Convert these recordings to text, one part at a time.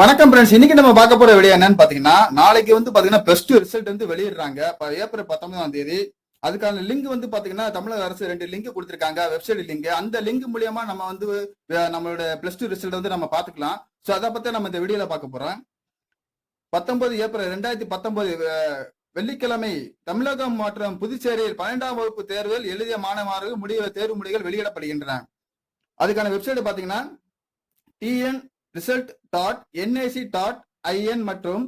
வணக்கம் ஃப்ரெண்ட்ஸ் இன்னைக்கு நம்ம பார்க்க போற வீடியோ என்னன்னு பாத்தீங்கன்னா நாளைக்கு வந்து பாத்தீங்கன்னா பிளஸ் டூ ரிசல்ட் வந்து வெளியிடுறாங்க. ஏப்ரல் பத்தொன்பதாம் தேதி. அதுக்கான லிங்க் வந்து பாத்தீங்கன்னா தமிழக அரசு ரெண்டு லிங்க் கொடுத்திருக்காங்க. வெப்சைட் லிங்க் அந்த லிங்க் மூலியமா நம்ம வந்து நம்மளோட பிளஸ் டூ ரிசல்ட் வந்து நம்ம பாத்துக்கலாம் சோ அதை பத்தி நம்ம இந்த வீடியோல பார்க்க போறோம். பத்தொன்பது ஏப்ரல் ரெண்டாயிரத்தி பத்தொன்பது வெள்ளிக்கிழமை தமிழகம் மற்றும் புதுச்சேரியில் பன்னெண்டாம் வகுப்பு தேர்வில் எழுதிய மாணவர்கள் முடிவு தேர்வு முடிகள் வெளியிடப்படுகின்றன. அதுக்கான வெப்சைட் பாத்தீங்கன்னா TN result dot NIC dot IN மற்றும்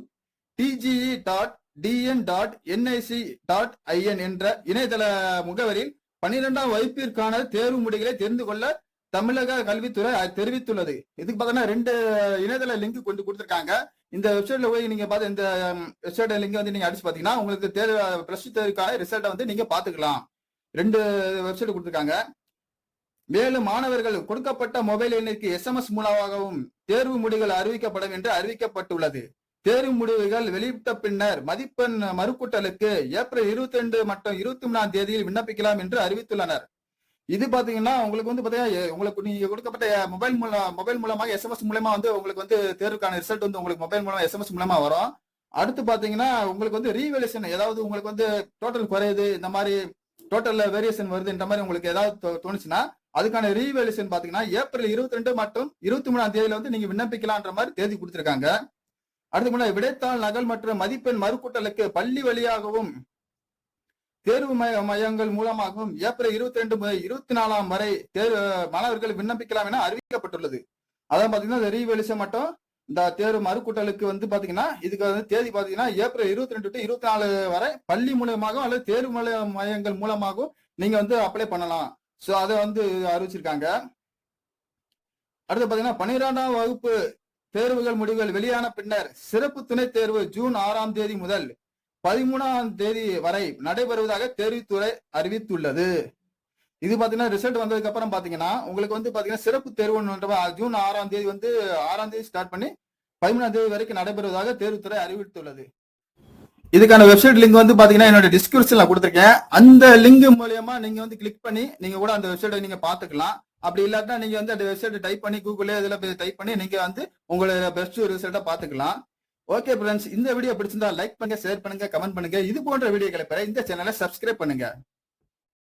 DGE dot TN dot NIC dot IN என்ற இணையதள முகவரியில் பன்னிரெண்டாம் வகுப்பிற்கான தேர்வு முடிகளை தெரிந்து கொள்ள தமிழக கல்வித்துறை தெரிவித்துள்ளது. இதுக்கு பார்த்தோன்னா ரெண்டு இணையதள லிங்க் கொண்டு கொடுத்துருக்காங்க. இந்த வெப்சைட்ல போய் நீங்க பார்த்து இந்த வெப்சைட் லிங்க் வந்து நீங்க அடிச்சு பாத்தீங்கன்னா உங்களுக்கு தேர்வு பிரஸ் தேர்வுக்கான ரிசல்ட்டை வந்து நீங்க பாத்துக்கலாம் ரெண்டு வெப்சைட் கொடுத்துருக்காங்க. மேலும் மாணவர்கள் கொடுக்கப்பட்ட மொபைல் எண்ணிற்கு எஸ்எம்எஸ் மூலமாகவும் தேர்வு முடிவுகள் அறிவிக்கப்படும் என்று அறிவிக்கப்பட்டுள்ளது. தேர்வு முடிவுகள் வெளியிட்ட பின்னர் மதிப்பெண் மறுக்கூட்டலுக்கு ஏப்ரல் இருபத்தி ரெண்டு மற்றும் இருபத்தி மூணாம் தேதியில் விண்ணப்பிக்கலாம் என்று அறிவித்துள்ளனர். இது பாத்தீங்கன்னா உங்களுக்கு வந்து பாத்தீங்கன்னா எ- உங்களுக்கு நீங்க கொடுக்கப்பட்ட மொபைல் மூலம் மொபைல் மூலமாக எஸ்எம்எஸ் மூலமா வந்து உங்களுக்கு வந்து தேர்வுக்கான ரிசல்ட் வந்து உங்களுக்கு மொபைல் மூலமா எஸ்எம்எஸ் மூலமா வரும். அடுத்து பாத்தீங்கன்னா உங்களுக்கு வந்து ரீவேலேஷன் ஏதாவது உங்களுக்கு வந்து டோட்டல் குறையுது இந்த மாதிரி டோட்டல்ல வேரியேஷன் வருதுன்ற மாதிரி உங்களுக்கு ஏதாவது தோ- தோணுச்சுன்னா அதுக்கான ரீவேலேஷன் பாத்தீங்கன்னா ஏப்ரல் இருபத்தி ரெண்டு மற்றும் இருபத்தி மூணாம் தேதியில வந்து நீங்க விண்ணப்பிக்கலாம்ன்ற மாதிரி தேதி கொடுத்திருக்காங்க. அடுத்து முன்னாடி விடைத்தாள் நகல் மற்றும் மதிப்பெண் மறுக்கூட்டலுக்கு பள்ளி வழியாகவும் தேர்வு மைய மையங்கள் மூலமாகவும் ஏப்ரல் இருபத்தி ரெண்டு முதல் இருபத்தி நாலாம் வரை தேர்வு மாணவர்கள் விண்ணப்பிக்கலாம் என அறிவிக்கப்பட்டுள்ளது. அதான் பாத்தீங்கன்னா ரீவேலேஷன் மட்டும் இந்த தேர்வு மறுக்கூட்டலுக்கு வந்து பாத்தீங்கன்னா இதுக்கு வந்து தேதி பாத்தீங்கன்னா ஏப்ரல் இருபத்தி ரெண்டு டு இருபத்தி நாலு வரை பள்ளி மூலமாகவும் அல்லது தேர்வு மைய மையங்கள் மூலமாகவும் நீங்க வந்து அப்ளை பண்ணலாம். ஸோ அதை வந்து அறிவிச்சிருக்காங்க. அடுத்து பாத்தீங்கன்னா பன்னிரெண்டாம் வகுப்பு தேர்வுகள் முடிவுகள் வெளியான பின்னர் சிறப்பு துணை தேர்வு ஜூன் ஆறாம் தேதி முதல் பதிமூணாம் தேதி வரை நடைபெறுவதாக தேர்வுத்துறை அறிவித்துள்ளது. இது பாத்தீங்கன்னா ரிசல்ட் வந்ததுக்கு அப்புறம் பாத்தீங்கன்னா உங்களுக்கு வந்து பாத்தீங்கன்னா சிறப்பு தேர்வு ஜூன் ஆறாம் தேதி வந்து ஆறாம் தேதி ஸ்டார்ட் பண்ணி பதிமூணாம் தேதி வரைக்கும் நடைபெறுவதாக தேர்வுத்துறை அறிவித்துள்ளது. இதுக்கான வெப்சைட் லிங்க் வந்து பாத்தீங்கன்னா என்னோட டிஸ்கிரிப்ஷன்ல கொடுத்துருக்கேன். அந்த லிங்க் மூலியமா நீங்க வந்து கிளிக் பண்ணி நீங்க கூட அந்த வெப்சைட்டை நீங்க பாத்துக்கலாம். அப்படி இல்லாட்டா நீங்க வந்து அந்த வெப்சைட் டைப் பண்ணி கூகுளே இதுல டைப் பண்ணி நீங்க வந்து உங்களோட பெஸ்ட் ரிசல்ட்டை பாத்துக்கலாம். ஓகே ஃப்ரெண்ட்ஸ் இந்த வீடியோ பிடிச்சிருந்தா லைக் பண்ணுங்க ஷேர் பண்ணுங்க கமெண்ட் பண்ணுங்க. இது போன்ற வீடியோக்களை பெற இந்த சேனலை சப்ஸ்கிரைப் பண்ணுங்க.